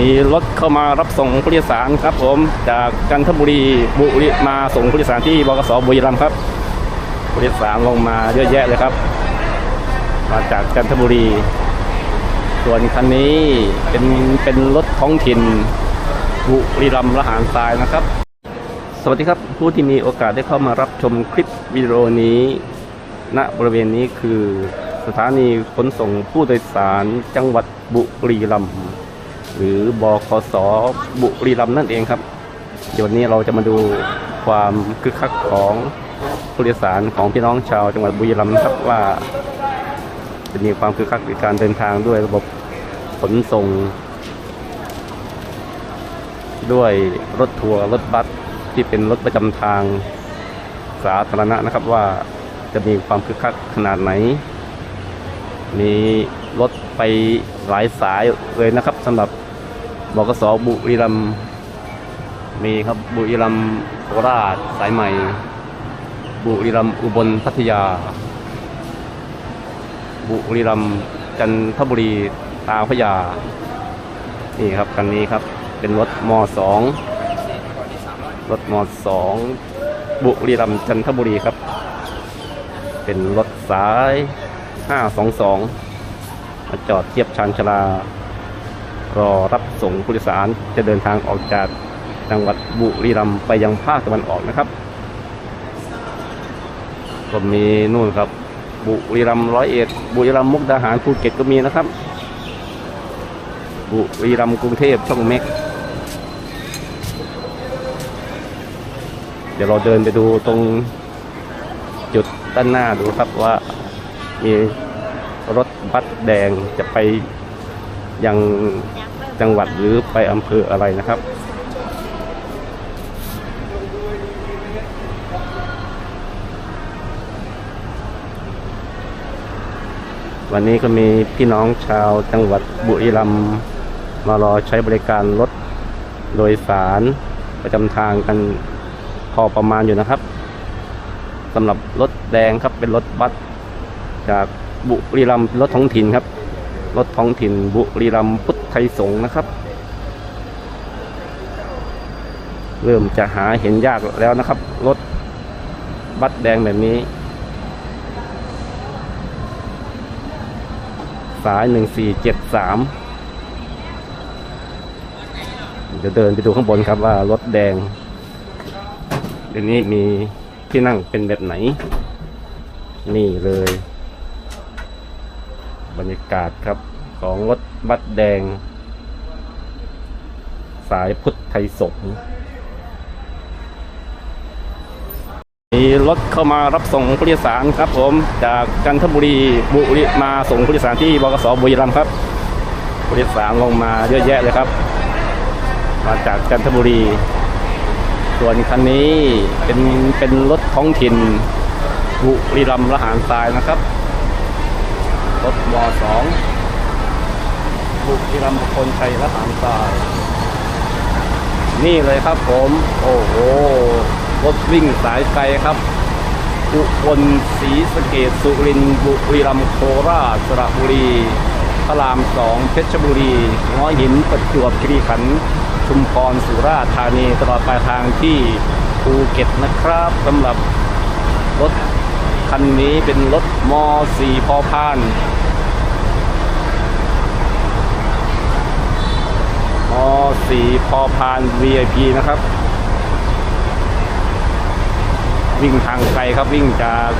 มีรถเข้ามารับส่งผู้โดยสารครับผมจากจันทบุรีบุรีมาส่งผู้โดยสารที่บกสบุรีรัมย์ครับผู้โดยสารลงมาเยอะแยะเลยครับ มาจากจันทบุรี ส่วนคันนี้เป็นเป็นรถท้องถิ่นบุรีรัมย์ละหารทรายนะครับ สวัสดีครับผู้ที่มีโอกาสได้เข้ามารับชมคลิปวิดีโอนี้ ณบริเวณนี้คือสถานีขนส่งผู้โดยสารจังหวัดบุรีรัมย์ หรือบคสบุรีรัมย์นั่นเองครับ เดี๋ยววันนี้เราจะมาดูความคึกคักของผู้โดยสารของพี่น้องชาวจังหวัดบุรีรัมย์นะครับว่า จะมีความคึกคักในการเดินทางด้วยระบบขนส่ง ด้วยรถทัวร์รถบัสที่เป็นรถประจำทางสาธารณะนะครับว่าจะมีความคึกคักขนาดไหน มีรถไปหลายสายเลยนะครับสำหรับ บกสบุรีรัมมีครับบุรีรัมโคราชสายใหม่ บุรีรัมอุบลพัทยา บุรีรัมจันทบุรีตาพยา นี่ครับคันนี้ครับเป็นรถมสองรถมสองบุรีรัมจันทบุรีครับ เป็นรถสาย 522 มาจอดเทียบชานชาลา รอรับส่งผู้โดยสารจะเดินทางออกจากจังหวัดบุรีรัมย์ไปยังภาคตะวันออกนะครับก็มีนู่นครับ บุรีรัมย์ร้อยเอ็ดบุรีรัมย์มุกดาหารภูเก็ตก็มีนะครับ บุรีรัมย์กรุงเทพช่องเม็กเดี๋ยวเราเดินไปดูตรงจุดด้านหน้าดูครับว่ามีรถบัสแดงจะไป ยังจังหวัดหรือไปอำเภออะไรนะครับ วันนี้ก็มีพี่น้องชาวจังหวัดบุรีรัมย์มารอใช้บริการรถโดยสารประจำทางกันพอประมาณอยู่นะครับสำหรับรถแดงครับเป็นรถบัสจากบุรีรัมย์รถท้องถิ่นครับ รถท้องถิ่นบุรีรัมย์พุทธไทยสงฆ์นะครับ เริ่มจะหาเห็นยากแล้วนะครับ รถบัสแดงแบบนี้ สายหนึ่งสี่เจ็ดสามเดี๋ยวเดินไปดูข้างบนครับว่ารถแดงเดี๋ยวนี้มีที่นั่งเป็นแบบไหน นี่เลย บรรยากาศครับของรถบัสแดง สายพุทธไทยสงมีรถเข้ามารับส่งผู้โดยสารครับผมจากจันทบุรีบุรีมาส่งผู้โดยสารที่บกสบุรีรัมย์ครับผู้โดยสารลงมาเยอะแยะเลยครับ มาจากจันทบุรี ส่วนคันนี้เป็นเป็นรถท้องถิ่นบุรีรัมย์ละหารทรายนะครับ รถวสองบุรีรัมย์ประคนชัยและหารทรายนี่เลยครับผม โอ้โห รถวิ่งสายไกลครับอุบลศรีสะเกดสุรินทร์บุรีรัมย์โคราชสระบุรีพระรามสองเพชรบุรีง้อยหินประจวบคีรีขันธ์ชุมพรสุราษฎร์ธานีตลอดปลายทางที่ภูเก็ตนะครับสำหรับรถ คันนี้เป็นรถม .4 พอพานม .4 พอพาน VIP นะครับ วิ่งทางไกลครับวิ่งจาก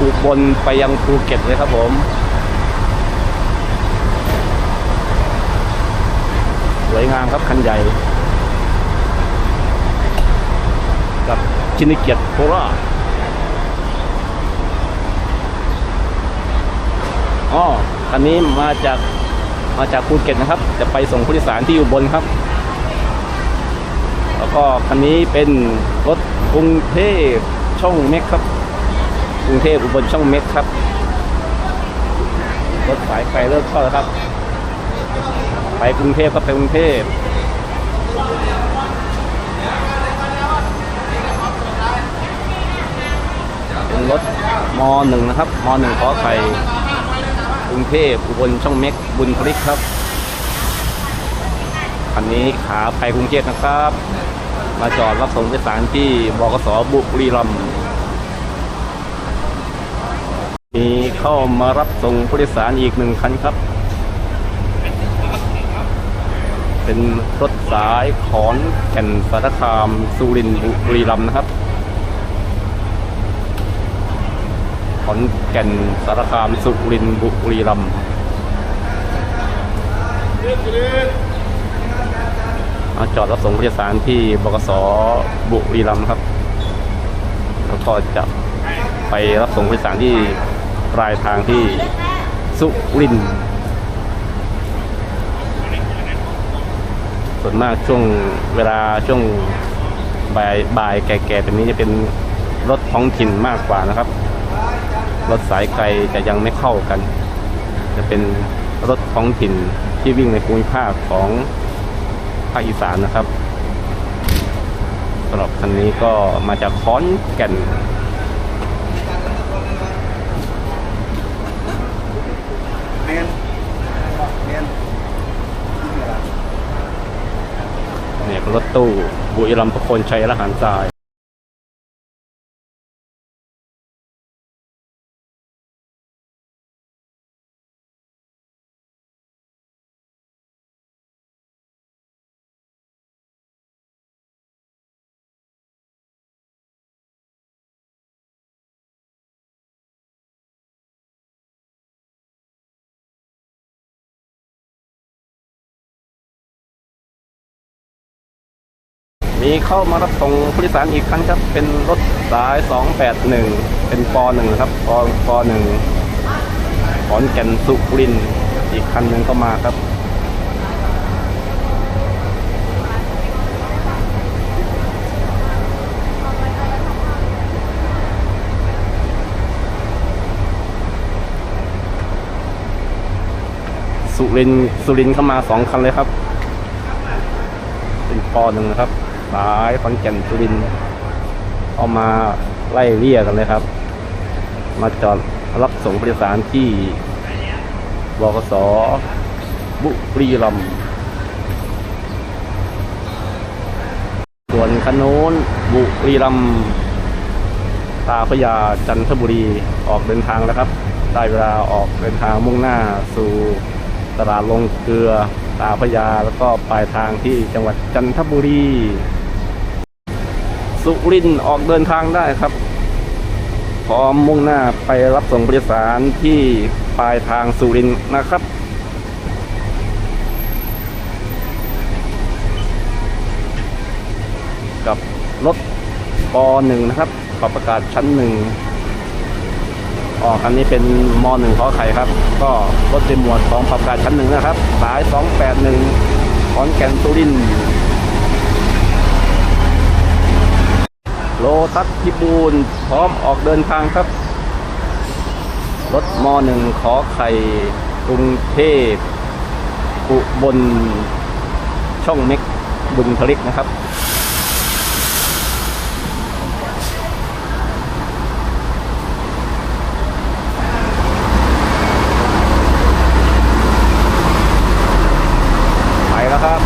อุบลไปยังภูเก็ตเลยครับผมสวยงามครับคันใหญ่ กับชินิเกียรติโคราช อ๋อคันนี้มาจากมาจากภูเก็ตนะครับ จะไปส่งผู้โดยสารที่อุบลครับ แล้วก็คันนี้เป็นรถกรุงเทพช่องเม็กครับ กรุงเทพอุบลช่องเม็กครับ รถสายไกลเลิกเข้าแล้วครับ ไปกรุงเทพครับไปกรุงเทพเป็นรถมหนึ่งนะครับมหนึ่งขอไข่ รุงเทพอุบลช่องเม็กบุญพลิกครับคันนี้ขาไปกรุงเทพนะครับ มาจอดรับส่งผู้โดยสารที่บกสบุรีรัมย์มีเข้ามารับส่งผู้โดยสารอีกหนึ่งคันครับ เป็นรถสายขอนแก่นสารคามสุรินทร์บุรีรัมย์นะครับ ขอนแก่นสารคามสุรินทร์บุรีรัมย์มาจอดรับส่งผู้โดยสารที่บกสบุรีรัมย์ครับ แล้วก็จะไปรับส่งผู้โดยสารที่ปลายทางที่สุรินทร์ส่วนมากช่วงเวลาช่วงบ่ายบ่ายแก่ๆแบบนี้จะเป็นรถท้องถิ่นมากกว่านะครับ รถสายไกลจะยังไม่เข้ากัน จะเป็นรถท้องถิ่นที่วิ่งในภูมิภาคของภาคอีสานนะครับสำหรับคันนี้ก็มาจากขอนแก่นเนี่ยรถตู้บุรีรัมย์ประโคนชัยละหารทราย มีเข้ามารับส่งผู้โดยสารอีกครั้งครับ เป็นรถสาย 281 เป็นปหนึ่งครับปปหนึ่งขอนแก่นสุรินอีกคันหนึ่งก็มาครับสุรินสุรินเข้ามาสองคันเลยครับ เป็นปอหนึ่งนะครับ สายขอนแก่นสุรินเอามาไล่เลี่ยกันเลยครับ มาจอดรับส่งผู้โดยสารที่บกสบุรีรัมย์ส่วนคันโน้นบุรีรัมย์ตาพยาจันทบุรีออกเดินทางแล้วครับ ได้เวลาออกเดินทางมุ่งหน้าสู่ตลาดลงเกลือตาพยาแล้วก็ปลายทางที่จังหวัดจันทบุรี สุรินออกเดินทางได้ครับ พร้อมมุ่งหน้าไปรับส่งผู้โดยสารที่ปลายทางสุรินนะครับกับรถปหนึ่งนะครับขอบประกาศชั้นหนึ่งออกคันนี้เป็นมหนึ่งขอไข่ครับ ก็รถเป็นหมวดของขอบประกาศชั้นหนึ่งนะครับ สาย 281ขอนแก่นสุรินทร์ โลตัสพิบูลพร้อมออกเดินทางครับ รถมหนึ่งขอไข่กรุงเทพอุบลช่องเม็กบุญทลิกนะครับไปแล้วครับ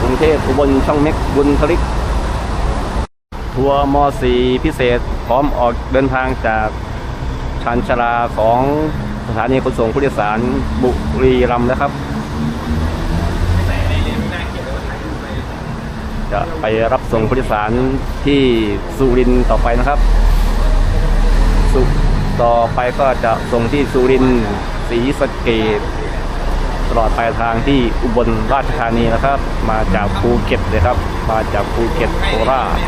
กรุงเทพอุบลช่องเม็กบุญทลิก ทัวร์ม .4 พิเศษ พร้อมออกเดินทางจากชานชาลาของสถานีขนส่งผู้โดยสารบุรีรัมย์นะครับ จะไปรับส่งผู้โดยสารที่สุรินทร์ต่อไปนะครับ สุต่อไปก็จะส่งที่สุรินทร์ศรีสะเกดตลอดปลายทางที่อุบลราชธานีนะครับ มาจากภูเก็ตเลยครับ มาจากภูเก็ตโคราช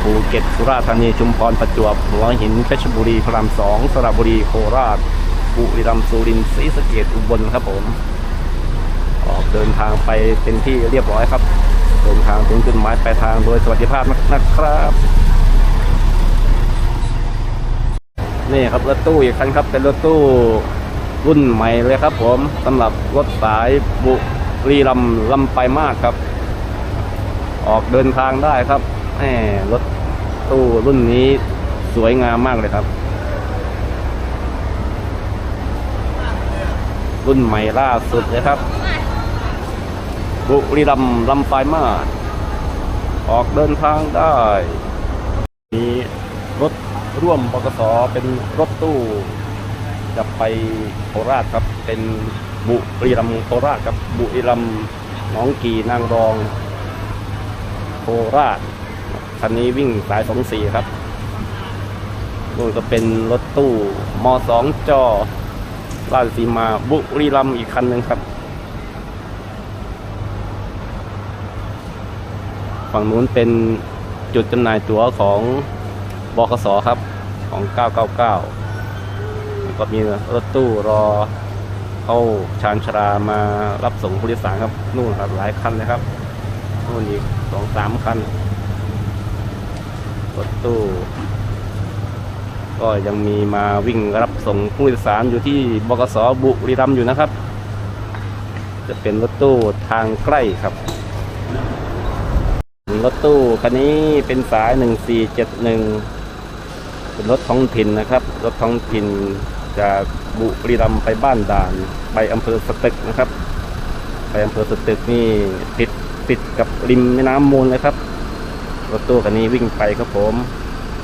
ภูเก็ตสุราษฎร์ธานีชุมพรประจวบหัวหินเพชรบุรีพระรามสองสระบุรีโคราชบุรีรัมย์สุรินทร์ศรีสะเกดอุบลครับผม ออกเดินทางไปเป็นที่เรียบร้อยครับเดินทางถึงจุดหมายปลายทางโดยสวัสดิภาพนะครับนี่ครับรถตู้อีกคันครับเป็นรถตู้รุ่นใหม่เลยครับ ผมสำหรับรถสายบุรีรัมย์ลำไปมากครับ ออกเดินทางได้ครับ แหมรถตู้รุ่นนี้สวยงามมากเลยครับ รุ่นใหม่ล่าสุดเลยครับ บุรีรัมย์ลำไฟมาศออกเดินทางได้ มีรถร่วมบกสเป็นรถตู้ จะไปโคราชครับ เป็นบุรีรัมย์โคราชครับ บุรีรัมย์หนองกีนางรอง โคราช คันนี้วิ่งสายสองสี่ครับนู่นก็เป็นรถตู้มสองจอราชสีมาบุรีรัมอีกคันหนึ่งครับ ฝั่งนู้นเป็นจุดจำหน่ายตั๋วของบคสครับ ของ 999แล้วก็มีรถตู้รอเข้าชานชรามารับส่งผู้โดยสารครับ นู่นครับหลายคันเลยครับนู่นอีกสองสามคัน รถตู้ ก็ยังมีมาวิ่งรับส่งผู้โดยสารอยู่ที่บกสบุรีรัมย์อยู่นะครับ จะเป็นรถตู้ทางใกล้ครับ รถตู้คันนี้เป็นสาย 1471 เป็นรถท้องถิ่นนะครับ รถท้องถิ่นจากบุรีรัมย์ไปบ้านด่าน ไปอำเภอสตึกนะครับ ไปอำเภอสตึกนี่ติดติดกับริมแม่น้ำมูลเลยครับ รถตู้คันนี้วิ่งไปครับผม